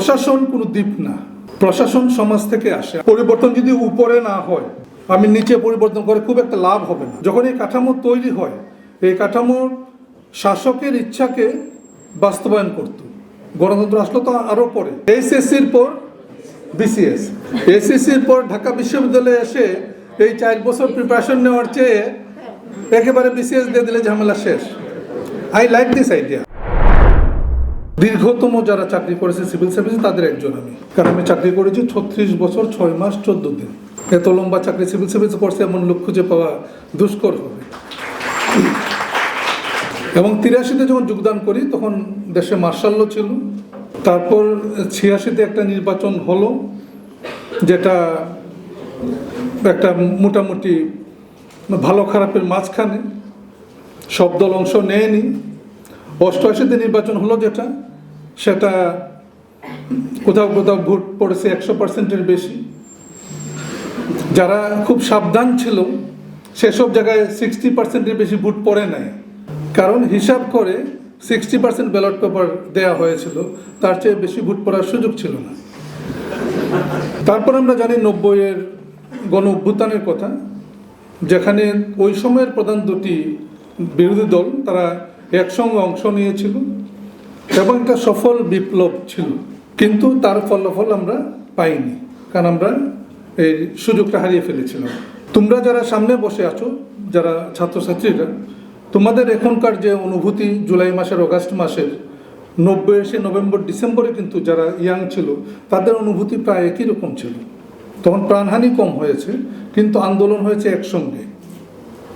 প্রশাসন কোনো দ্বীপ না। প্রশাসন সমাজ থেকে আসে। পরিবর্তন যদি উপরে না হয়, আমি নিচে পরিবর্তন করে খুব একটা লাভ হবে না। যখন এই কাঠামো তৈরি হয়, এই কাঠামোর শাসকের ইচ্ছাকে বাস্তবায়ন করত। গণতন্ত্র আসলো তো আরও পরে। এইচএসসির পর বিসিএস। এসএসসির পর ঢাকা বিশ্ববিদ্যালয়ে এসে এই চার বছর প্রিপারেশন নেওয়ার চেয়ে একেবারে বিসিএস দিয়ে দিলে ঝামেলা শেষ। আই লাইক দিস আইডিয়া দীর্ঘতম যারা চাকরি করেছে সিভিল সার্ভিস তাদের একজন আমি। কারণ আমি চাকরি করেছি ছত্রিশ বছর, ছয় মাস, চোদ্দ দিন। এত লম্বা চাকরি সিভিল সার্ভিস করছে, এমন লোক খুঁজে পাওয়া দুষ্কর হবে। এবং তিরাশিতে যখন যোগদান করি, তখন দেশে মার্শাল্য ছিল। তারপর ছিয়াশিতে একটা নির্বাচন হলো, যেটা একটা মোটামুটি ভালো খারাপের মাঝখানে। সব দল অংশ নেয়নি। অষ্টআশিতে নির্বাচন হলো যেটা। সেটা কোথাও কোথাও ভোট পড়েছে একশো পার্সেন্টের বেশি। যারা খুব সাবধান ছিল, সেসব জায়গায় সিক্সটি পার্সেন্টের বেশি ভোট পড়ে নাই। কারণ হিসাব করে সিক্সটি পার্সেন্ট ব্যালট পেপার দেওয়া হয়েছিল, তার চেয়ে বেশি ভোট পড়ার সুযোগ ছিল না। তারপর আমরা জানি নব্বইয়ের গণ অভ্যুত্থানের কথা, যেখানে ওই সময়ের প্রধান দুটি বিরোধী দল, তারা একসঙ্গে অংশ নিয়েছিল। এবং এটা সফল বিপ্লব ছিল। কিন্তু তার ফলাফল আমরা পাইনি। কারণ আমরা এই সুযোগটা হারিয়ে ফেলেছিলাম। তোমরা যারা সামনে বসে আছো, যারা ছাত্রছাত্রীরা, তোমাদের এখনকার যে অনুভূতি জুলাই মাসের, অগাস্ট মাসের, নব্বই এসে নভেম্বর, ডিসেম্বরে কিন্তু যারা ইয়াং ছিল, তাদের অনুভূতি প্রায় একই রকম ছিল। তখন প্রাণহানি কম হয়েছে, কিন্তু আন্দোলন হয়েছে একসঙ্গে,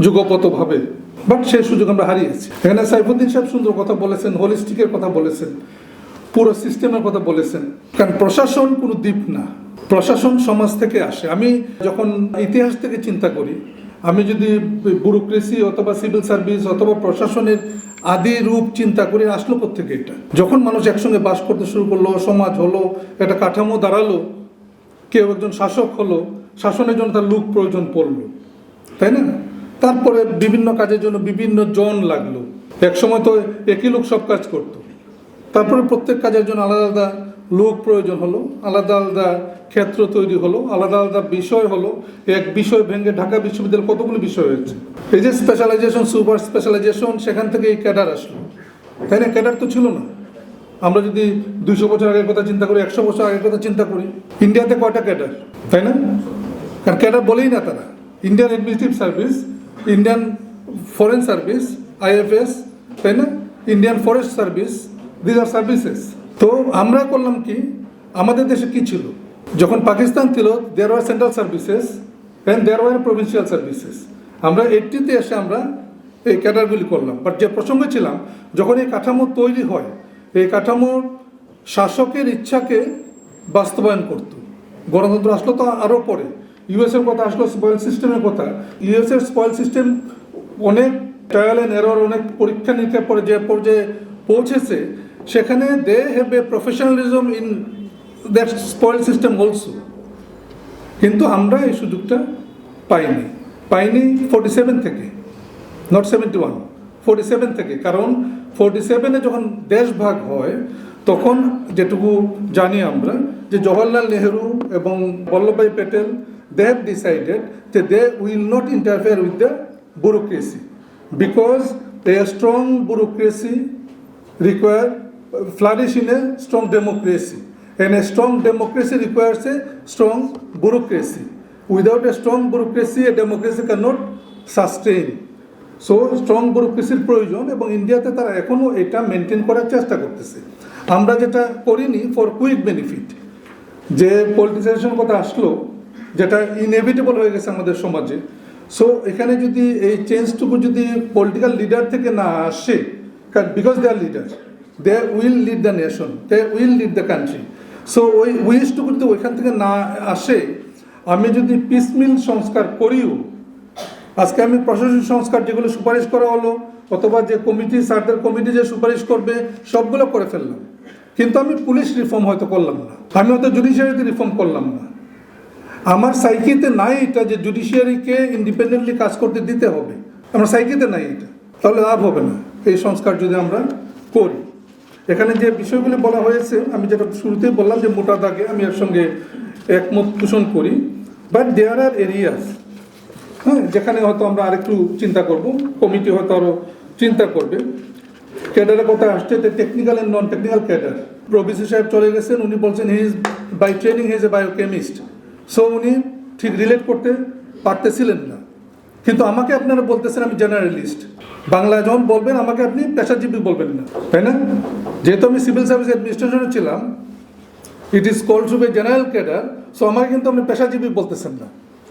যুগপতভাবে। বাট সেই সুযোগ আমরা হারিয়েছি। এখানে সাইফুদ্দিন সাহেব সুন্দর কথা বলেছেন হোলিস্টিকের কথা বলেছেন, পুরো সিস্টেমের কথা বলেছেন। কারণ প্রশাসন কোনো দ্বীপ না। প্রশাসন সমাজ থেকে আসে। আমি যখন ইতিহাস থেকে চিন্তা করি, আমি যদি ব্যুরোক্রেসি অথবা সিভিল সার্ভিস অথবা প্রশাসনের আদি রূপ চিন্তা করি, আসলো থেকে এটা? যখন মানুষ একসঙ্গে বাস করতে শুরু করল, সমাজ হলো, একটা কাঠামো দাঁড়াল, কেউ একজন শাসক হলো, শাসনের জন্য তার লোক প্রয়োজন পড়ল। তাই না? তারপরে বিভিন্ন কাজের জন্য বিভিন্ন জন লাগল। এক সময় তো একই লোক সব কাজ করতো। তারপরে প্রত্যেক কাজের জন্য আলাদা আলাদা লোক প্রয়োজন হলো, আলাদা আলাদা ক্ষেত্র তৈরি হলো, আলাদা আলাদা বিষয় হলো, এক বিষয় ভেঙে ঢাকা বিশ্ববিদ্যালয় কতগুলো বিষয় হয়েছে। এই যে স্পেশালাইজেশন সুপার স্পেশালাইজেশন সেখান থেকে এই ক্যাডার আসলো। তাই না? ক্যাডার তো ছিল না। আমরা যদি দুইশো বছর আগের কথা চিন্তা করি, একশো বছর আগের কথা চিন্তা করি ইন্ডিয়াতে কয়টা ক্যাডার তাই না? কারণ ক্যাডার বলেই না তারা। Indian administrative service Indian foreign service IFS তাই না? Indian forest service this are services তো আমরা করলাম কি? আমাদের দেশে কি ছিল? যখন পাকিস্তান ছিল there were central services and there were provincial services আমরা এইটিতে এসে আমরা এই ক্যাডারগুলি করলাম। বাট যে প্রসঙ্গে ছিলাম, যখন এই কাঠামো তৈরি হয়, এই কাঠামোর শাসকের ইচ্ছাকে বাস্তবায়ন করত। গণতন্ত্র আসলো তো আরও পরে। ইউএসের কথা আসলো স্পয়েল সিস্টেমের কথা। ইউএসের স্পয়েল সিস্টেম অনেক ট্রায়াল অ্যান্ড এরর অনেক পরীক্ষা নিরীক্ষার পরে যে পর্যায়ে পৌঁছেছে, সেখানে they have a professionalism in that spoil system also কিন্তু আমরা এই সুযোগটা পাইনি। পাইনি ফোর্টি সেভেন থেকে not seventy one forty seven থেকে। কারণ ফোর্টি সেভেনে যখন দেশ ভাগ হয়, তখন যেটুকু জানি আমরা, যে জওয়াহরলাল নেহেরু এবং Vallabhbhai Patel they have decided যে they will not interfere with the bureaucracy because a strong bureaucracy require flourish in a strong democracy. And a strong democracy requires a strong bureaucracy. Without a strong bureaucracy, a democracy cannot sustain. So strong ব্যুরোক্রেসির প্রয়োজন এবং ইন্ডিয়াতে তারা এখনও এটা maintain করার চেষ্টা করতেছে আমরা যেটা করিনি ফর কুইক বেনিফিট যে পলিটিসাইজেশন কথা আসলো যেটা ইনএভিটেবল হয়ে গেছে আমাদের সমাজে। সো এখানে যদি এই চেঞ্জটুকু যদি পলিটিক্যাল লিডার থেকে না আসে because they are leader they will lead the nation they will lead the country so ওই উইশটুকু যদি ওইখান থেকে না আসে, আমি যদি পিসমিল সংস্কার করিও, আজকে আমি প্রশাসনিক সংস্কার যেগুলো সুপারিশ করা হলো, অথবা যে কমিটি স্যারদের কমিটি যে সুপারিশ করবে, সবগুলো করে ফেললাম। কিন্তু আমি পুলিশ রিফর্ম হয়তো করলাম না। আমি হয়তো জুডিশিয়ারিতে রিফর্ম করলাম না। আমার সাইকিতে নাই এটা যে জুডিশিয়ারিকে ইন্ডিপেন্ডেন্টলি কাজ করতে দিতে হবে। আমার সাইকিতে নাই এটা। তাহলে লাভ হবে না। এই সংস্কার যদি আমরা করি। এখানে যে বিষয়গুলি বলা হয়েছে, আমি যেটা শুরুতেই বললাম যে মোটা দাগে আমি এর সঙ্গে একমত পোষণ করি। বাট দেয়ার আর এরিয়াস হ্যাঁ যেখানে হয়তো আমরা আরেকটু চিন্তা করব। কমিটি হয়তো আরও চিন্তা করবে। ক্যাডারের কথা আসছে যে technical and non technical cadre. প্রবিসি সাহেব চলে গেছেন, উনি বলছেন he is by training he is a biochemist so উনি ঠিক রিলেট করতে পারতেছিলেন না। কিন্তু আমাকে আপনারা বলতেছেন আমি জেনারেলিস্ট বাংলা যখন বলবেন আমাকে আপনি পেশাজীবী বলবেন না। তাই না? যেহেতু আমি সিভিল সার্ভিস অ্যাডমিনিস্ট্রেশনে ছিলাম it is call to be general cadre so আমাকে কিন্তু আপনি পেশাজীবী বলতেছেন না।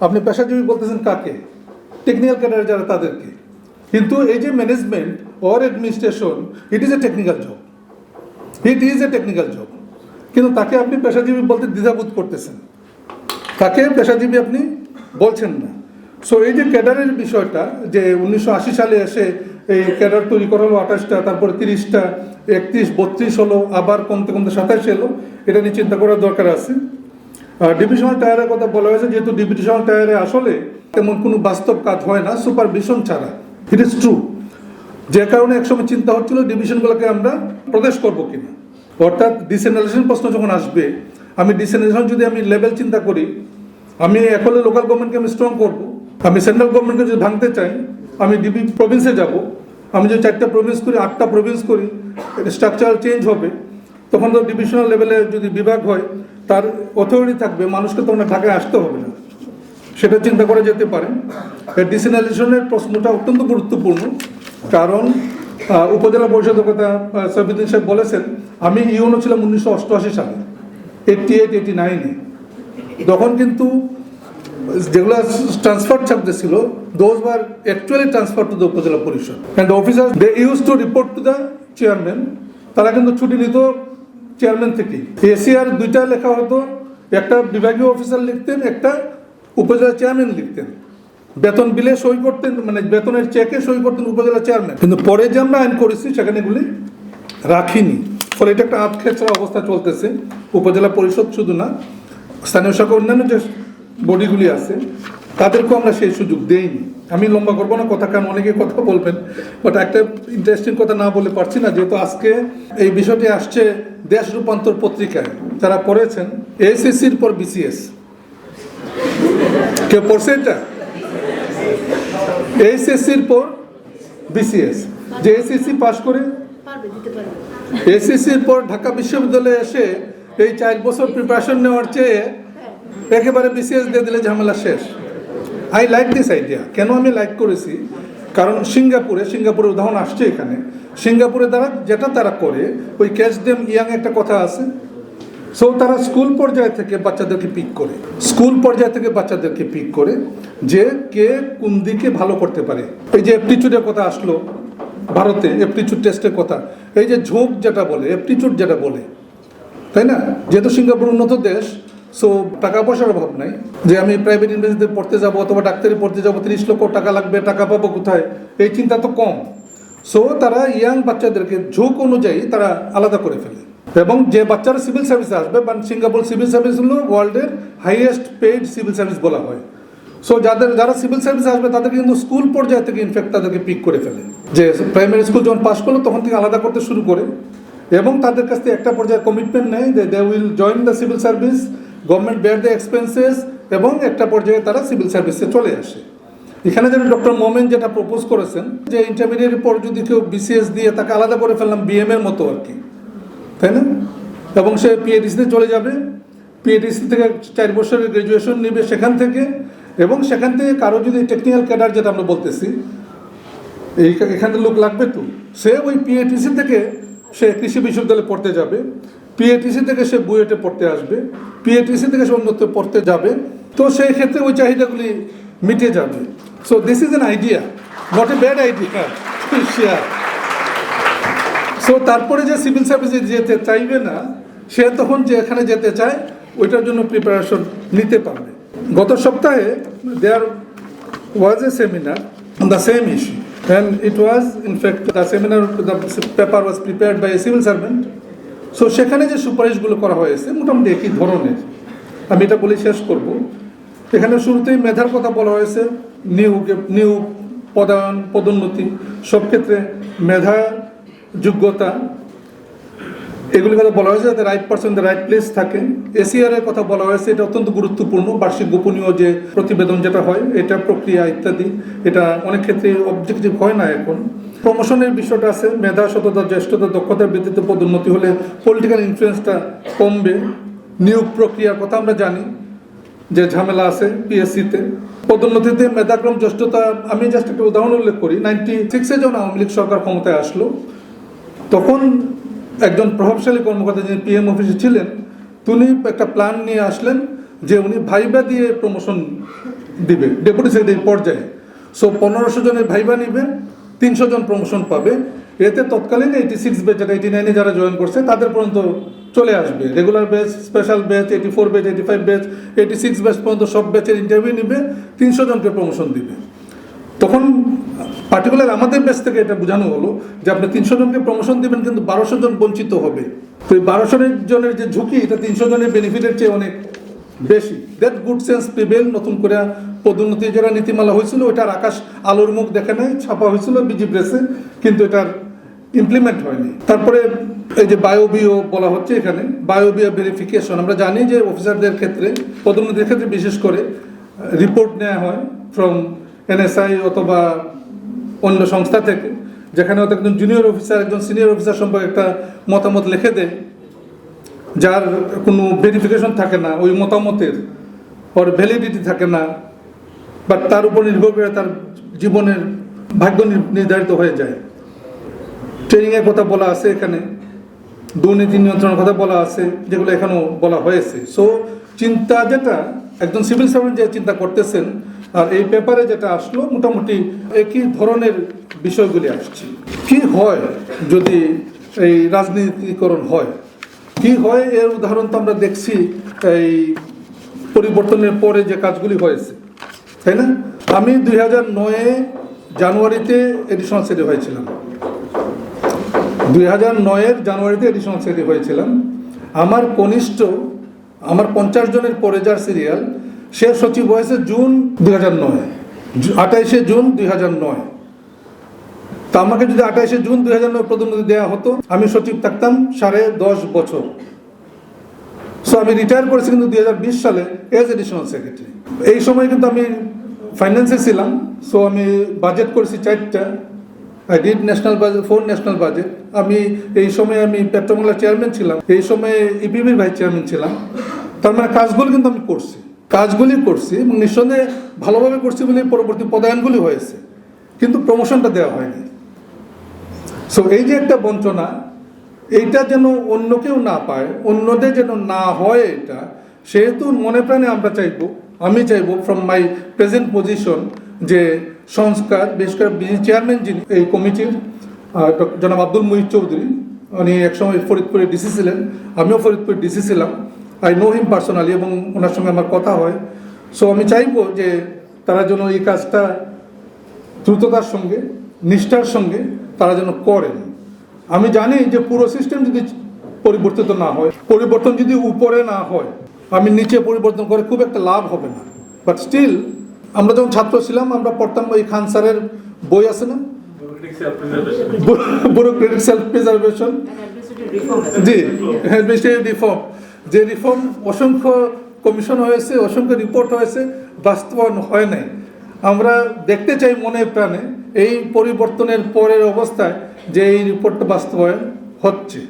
আপনি পেশাজীবী বলতেছেন কাকে? টেকনিক্যাল ক্যাডার যারা তাদেরকে। কিন্তু এই যে management or administration it is a technical job it is a technical job কিন্তু তাকে আপনি পেশাজীবী বলতে দ্বিধাবোধ করতেছেন। তাকে পেশাজীবী আপনি? বলছেন না। সো এই যে ক্যাডারের বিষয়টা, যে উনিশশো আশি সালে এসে এই ক্যাডার তৈরি করা হলো আঠাশটা, তারপরে তিরিশটা, একত্রিশ, বত্রিশ হলো, আবার কমতে কমতে সাতাশ এলো, এটা নিয়ে চিন্তা করার দরকার আছে। ডিভিশনাল টায়ারের কথা বলা হয়েছে, যেহেতু ডিভিশনাল টায়ারে আসলে তেমন কোনো বাস্তব কাজ হয় না, সুপারভিশন ছাড়া। ইট ইজ ট্রু যে কারণে একসময় চিন্তা হচ্ছিল, ডিভিশনগুলোকে আমরা প্রদেশ করব কিনা। অর্থাৎ ডিসেন্ট্রালাইজেশন প্রশ্ন যখন আসবে, আমি ডিসেন্ট্রালাইজেশন যদি আমি লেভেল চিন্তা করি আমি এখনও লোকাল গভর্নমেন্টকে আমি স্ট্রং করব। আমি সেন্ট্রাল গভর্নমেন্টকে যদি ভাঙতে চাই, আমি ডিবি প্রভিন্সে যাব। আমি যদি চারটা প্রভিন্স করি, আটটা প্রভিন্স করি স্ট্রাকচারাল চেঞ্জ হবে। তখন তো ডিভিশনাল লেভেলে যদি বিভাগ হয়, তার অথরিটি থাকবে, মানুষকে তখন ঢাকায় আসতে হবে না। সেটা চিন্তা করা যেতে পারে। ডিসেনালাইজেশনের প্রশ্নটা অত্যন্ত গুরুত্বপূর্ণ। কারণ উপজেলা পরিষদের কথা সৈফুদ্দিন সাহেব বলেছেন, আমি ইউনো ছিলাম উনিশশো অষ্টআশি সালে এইটটি এইট এইটি নাইনে তখন কিন্তু যেগুলো ট্রান্সফার চার্জে ছিল those were actually transfer to the Upazila Parishad. And officer they use to report to the chairman তারা কিন্তু ছুটি নিত চেয়ারম্যান থেকেই। এসিআর দুইটা লেখা হতো, একটা বিভাগীয় অফিসার লিখতেন, একটা উপজেলা চেয়ারম্যান লিখতেন। বেতন বিলে সই করতেন মানে বেতনের চেকে সই করতেন উপজেলা চেয়ারম্যান কিন্তু পরে যে আমরা আইন করেছি, সেখানে এগুলি রাখিনি। ফলে এটা একটা আটখেচড়া অবস্থা চলতেছে। উপজেলা পরিষদ শুধু না স্থানীয় শাখা অন্যান্য যে বডিগুলি আছে তাদেরকেও আমরা সেই সুযোগ দেইনি। আমি লম্বা করব না কথা কারণ অনেকে কথা বলবেন বাট একটা ইন্টারেস্টিং কথা না বলে পারছি না যেহেতু আজকে এই বিষয়টি আসছে দেশ রূপান্তর পত্রিকায়। যারা পড়েছেন এসএসসির পর বিসিএস কেউ পড়ছে এটা? এইচএসসির পর বিসিএস যে এসএসসি পাশ করে এসএসসির পর ঢাকা বিশ্ববিদ্যালয়ে এসে এই চার বছর প্রিপারেশন নেওয়ার চেয়ে একেবারে বিসিএস দিয়ে দিলে ঝামেলা শেষ। আই লাইক দিস আইডিয়া কেন আমি লাইক করেছি? কারণ সিঙ্গাপুরে, সিঙ্গাপুরের উদাহরণ আসছে এখানে। সিঙ্গাপুরে তারা, যেটা তারা করে, ওই ক্যাচ ডেম ইয়াং একটা কথা আছে। সো তারা স্কুল পর্যায় থেকে বাচ্চাদেরকে পিক করে। স্কুল পর্যায় থেকে বাচ্চাদেরকে পিক করে যে কে কোন দিকে ভালো করতে পারে। এই যে অ্যাপটিচিউডের কথা আসলো ভারতে অ্যাপটিচিউড টেস্টের কথা। এই যে ঝোঁক যেটা বলে অ্যাপটিচিউড যেটা বলে তাই না? যেহেতু সিঙ্গাপুর উন্নত দেশ সো টাকা পয়সার অভাব নাই। যে আমি প্রাইভেট ইউনিভার্সিটিতে পড়তে যাব অথবা ডাক্তারি পড়তে যাব, তিরিশ লক্ষ টাকা লাগবে, টাকা পাবো কোথায়? এই চিন্তা তো কম। সো তারা ইয়াং বাচ্চাদেরকে ঝোঁক অনুযায়ী তারা আলাদা করে ফেলে। এবং যে বাচ্চারা সিভিল সার্ভিসে আসবে, বা সিঙ্গাপুর সিভিল সার্ভিস হলো ওয়ার্ল্ডের হাইয়েস্ট পেইড সিভিল সার্ভিস বলা হয়। সো যাদের, যারা সিভিল সার্ভিসে আসবে তাদেরকে কিন্তু স্কুল পর্যায়ে থেকে ইনফ্যাক্ট তাদেরকে পিক করে ফেলে। যে প্রাইমারি স্কুল যখন পাস করল, তখন থেকে আলাদা করতে শুরু করে। এবং তাদের কাছ থেকে একটা পর্যায়ে কমিটমেন্ট নেয় যে they will join the civil service government bear the expenses এবং একটা পর্যায়ে তারা সিভিল সার্ভিসে চলে আসে। এখানে যেটা ডক্টর মোমেন যেটা প্রপোজ করেছেন, যে ইন্টারমিডিয়েটের পর যদি কেউ বিসিএস দিয়ে তাকে আলাদা করে ফেললাম বিএম এর মতো আর কি, তাই না? এবং সে পিএডিসিতে চলে যাবে পিএডিসি থেকে চার বছরের গ্রাজুয়েশন নেবে সেখান থেকে এবং সেখান থেকে কারও যদি টেকনিক্যাল ক্যাডার যেটা আমরা বলতেছি, এই এখানে লোক লাগবে তো। সে ওই পিএটিসি থেকে সে কৃষি বিশ্ববিদ্যালয়ে পড়তে যাবে পিএটিসি থেকে সে বুয়েটে পড়তে আসবে পিএটিসি থেকে সে অন্যত্র পড়তে যাবে। তো সেই ক্ষেত্রে ওই চাহিদাগুলি মিটে যাবে। So this is an idea not a bad idea share so তারপরে যে সিভিল সার্ভিসে যেতে চাইবে না, সে তখন যে এখানে যেতে চায়, ওইটার জন্য প্রিপারেশন নিতে পারবে। গত সপ্তাহে there was a seminar the same issue and it was, in fact, the seminar, the paper was prepared by a civil servant. So সেখানে যে সুপারিশগুলো করা হয়েছে, মোটামুটি একই ধরনের। আমি এটা বলে শেষ করব। এখানে শুরুতেই মেধার কথা বলা হয়েছে, নিয়োগ নিয়োগ, পদায়ন, পদোন্নতি, সব ক্ষেত্রে মেধা যোগ্যতা এগুলি কথা বলা হয়েছে যাতে right person the right place থাকে। এসিআর এর কথা বলা হয়েছে, এটা অত্যন্ত গুরুত্বপূর্ণ, বার্ষিক গোপনীয় যে প্রতিবেদন যেটা হয়, এটা প্রক্রিয়া ইত্যাদি, এটা অনেক ক্ষেত্রে অবজেক্টিভ হয় না এখন। প্রমোশনের বিষয়টা আছে, মেধা, সততা, জ্যেষ্ঠতা, দক্ষতার ভিত্তিতে পদোন্নতি হলে পলিটিক্যাল ইনফ্লুয়েন্সটা কমবে। নিয়োগ প্রক্রিয়ার কথা আমরা জানি, যে ঝামেলা আছে পিএসসিতে পদোন্নতিতে মেধাক্রম, জ্যেষ্ঠতা, আমি জাস্ট একটা উদাহরণ উল্লেখ করি। নাইনটি সিক্সে যখন আওয়ামী লীগ সরকার ক্ষমতায় আসলো, তখন একজন প্রভাবশালী কর্মকর্তা যিনি পিএম অফিসে ছিলেন, তিনি একটা প্ল্যান নিয়ে আসলেন যে উনি ভাইবা দিয়ে প্রমোশন দিবে ডেপুটি সেক্রেটারি পর্যায়ে। সো পনেরোশো জনের ভাইবা নিবে, তিনশো জন প্রমোশন পাবে। এতে তৎকালীন এইটি সিক্স ব্যাচ যেটা এইটি নাইনে যারা জয়েন করছে, তাদের পর্যন্ত চলে আসবে। Regular batch special batch eighty four batch eighty five batch eighty six batch পর্যন্ত সব ব্যাচের ইন্টারভিউ নিবে, তিনশো জনকে প্রমোশন দিবে। তখন পার্টিকুলার আমাদের ব্যাচ থেকে এটা বোঝানো হলো যে আপনি তিনশো জনকে প্রমোশন দিবেন কিন্তু বারোশো জন বঞ্চিত হবে। তো এই বারোশো জনের যে ঝুঁকি, এটা তিনশো জনের বেনিফিটের চেয়ে অনেক বেশি। দ্যাট গুড সেন্স প্রিভেল নতুন করে পদোন্নতি যারা নীতিমালা হয়েছিল ওটার আকাশ আলোর মুখ দেখে নাই, ছাপা হয়েছিল বিজি প্রেসে কিন্তু এটার ইমপ্লিমেন্ট হয়নি। তারপরে এই যে বায়োবিও বলা হচ্ছে এখানে বায়োবিও ভেরিফিকেশন আমরা জানি যে অফিসারদের ক্ষেত্রে, পদোন্নতির ক্ষেত্রে বিশেষ করে রিপোর্ট নেওয়া হয় ফ্রম এনএসআই অথবা অন্য সংস্থা থেকে, যেখানে হয়তো একজন জুনিয়র অফিসার একজন সিনিয়র অফিসার সম্পর্কে একটা মতামত লিখে দেয়, যার কোনো ভেরিফিকেশন থাকে না, ওই মতামতের ওর ভ্যালিডিটি থাকে না বা তার উপর নির্ভর করে তার জীবনের ভাগ্য নির- নির্ধারিত হয়ে যায়। ট্রেনিংয়ের কথা বলা আছে এখানে, দুর্নীতি নিয়ন্ত্রণের কথা বলা আছে, যেগুলো এখানেও বলা হয়েছে। সো চিন্তা যেটা, একজন সিভিল সার্ভেন্ট যে চিন্তা করতেছেন আর এই পেপারে যেটা আসলো, মোটামুটি একই ধরনের বিষয়গুলি আসছে। কি হয় যদি এই রাজনীতিকরণ হয়? কি হয়? এর উদাহরণ তো আমরা দেখছি এই পরিবর্তনের পরে যে কাজগুলি হয়েছে। তাই না? আমি দুই হাজার নয়ে জানুয়ারিতে এডিশনাল সেক্রেটারি হয়েছিলাম। দুই হাজার নয়ের জানুয়ারিতে এডিশনাল সেক্রেটারি হয়েছিলাম। আমার কনিষ্ঠ, আমার পঞ্চাশ জনের পরে যার সিরিয়াল সে সচিব হয়েছে জুন দুই হাজার নয়। আঠাইশে জুন দুই হাজার নয়। তা আমাকে যদি আঠাইশে জুন দুই হাজার নয় পদোন্নতি দেওয়া হতো, আমি সচিব থাকতাম সাড়ে দশ বছর। সো আমি রিটায়ার করেছি কিন্তু দুই হাজার বিশ সালে এজ এডিশনাল সেক্রেটারি এই সময় কিন্তু আমি ফাইন্যান্সে ছিলাম সো আমি বাজেট করেছি চারটা। I did national budget four national budget আমি এই সময় আমি পেট্রোমালার চেয়ারম্যান ছিলাম, এই সময় ইপিবির ভাইস চেয়ারম্যান ছিলাম। তার মানে কাজগুলো কিন্তু আমি করছি। কাজগুলি করছি এবং নিঃসন্দেহে ভালোভাবে করছি বলে পরবর্তী পদায়নগুলি হয়েছে। কিন্তু প্রমোশনটা দেওয়া হয়নি। সো এই যে একটা বঞ্চনা, এইটা যেন অন্য কেউ না পায়, অন্যদের যেন না হয় এটা, সেহেতু মনে প্রাণে আমরা চাইব, আমি চাইব ফ্রম মাই প্রেজেন্ট পজিশন যে সংস্কার, বিশেষ করে বিজি চেয়ারম্যান যিনি, এই কমিটির জনাব আব্দুল মুহিত চৌধুরী, উনি একসময় ফরিদপুরের ডিসি ছিলেন, আমিও ফরিদপুরে ডিসি ছিলাম। আই নো হিম পার্সোনালি এবং ওনার সঙ্গে আমার কথা হয়। সো আমি চাইব যে তারা যেন এই কাজটা দ্রুততার সঙ্গে নিষ্ঠার সঙ্গে তারা যেন করেন। আমি জানি যে পুরো সিস্টেম যদি পরিবর্তিত না হয় পরিবর্তন যদি উপরে না হয় আমি নিচে পরিবর্তন করে খুব একটা লাভ হবে না। বাট স্টিল আমরা যখন ছাত্র ছিলাম আমরা পড়তাম ওই খান স্যারের বই আছে না? ব্যুরোক্রেটিক সেলফ প্রিজার্ভেশন জি অ্যাডমিনিস্ট্রেটিভ রিফর্ম যে রিফর্ম অসংখ্য কমিশন হয়েছে, অসংখ্য রিপোর্ট হয়েছে, বাস্তবায়ন হয় নাই। আমরা দেখতে চাই মনে প্রাণে এই পরিবর্তনের পরের অবস্থায় যে এই রিপোর্টটা বাস্তবায়ন হচ্ছে।